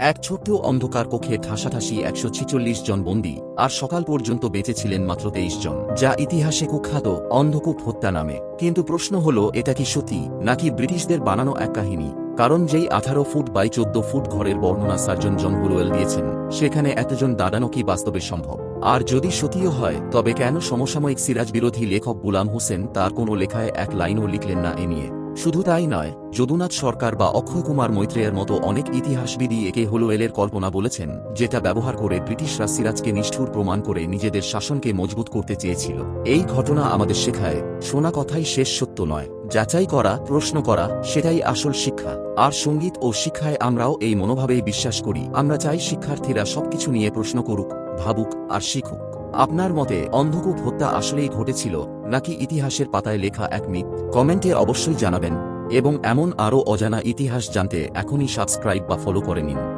এক ছোট্ট অন্ধকার কক্ষে ঠাসাঠাসি একশো ছিচল্লিশ জন বন্দী আর সকাল পর্যন্ত বেঁচে ছিলেন মাত্র তেইশ জন, যা ইতিহাসে কুখ্যাত অন্ধকূপ হত্যা নামে। কিন্তু প্রশ্ন হল, এটা কি সত্যি, নাকি ব্রিটিশদের বানানো এক কাহিনী? কারণ যেই আঠারো ফুট বাই চোদ্দ ফুট ঘরের বর্ণনা সার্জন জন বুলোয়েল দিয়েছেন, সেখানে এতজন দাঁড়ানো কি বাস্তবে সম্ভব? আর যদি সত্যিও হয়, তবে কেন সমসাময়িক সিরাজ বিরোধী লেখক গুলাম হোসেন তার কোনো লেখায় এক লাইনও লিখলেন না এ নিয়ে? শুধু তাই নয়, যদুনাথ সরকার বা অক্ষয় কুমার মৈত্রেয়ের মতো অনেক ইতিহাসবিদই একে হোলোয়েলের কল্পনা বলেছেন, যেটা ব্যবহার করে ব্রিটিশরা সিরাজকে নিষ্ঠুর প্রমাণ করে নিজেদের শাসনকে মজবুত করতে চেয়েছিল। এই ঘটনা আমাদের শেখায়, শোনা কথাই শেষ সত্য নয়, যাচাই করা, প্রশ্ন করা, সেটাই আসল শিক্ষা। আর সংগীত ও শিক্ষায় আমরাও এই মনোভাবেই বিশ্বাস করি, আমরা চাই শিক্ষার্থীরা সবকিছু নিয়ে প্রশ্ন করুক, ভাবুক, আর শিখুক। আপনার মতে অন্ধকূপ হত্যা আসলেই ঘটেছিল, নাকি ইতিহাসের পাতায় লেখা এক মিথ? কমেন্টে অবশ্যই জানাবেন, এবং এমন আরও অজানা ইতিহাস জানতে এখনই সাবস্ক্রাইব বা ফলো করে নিন।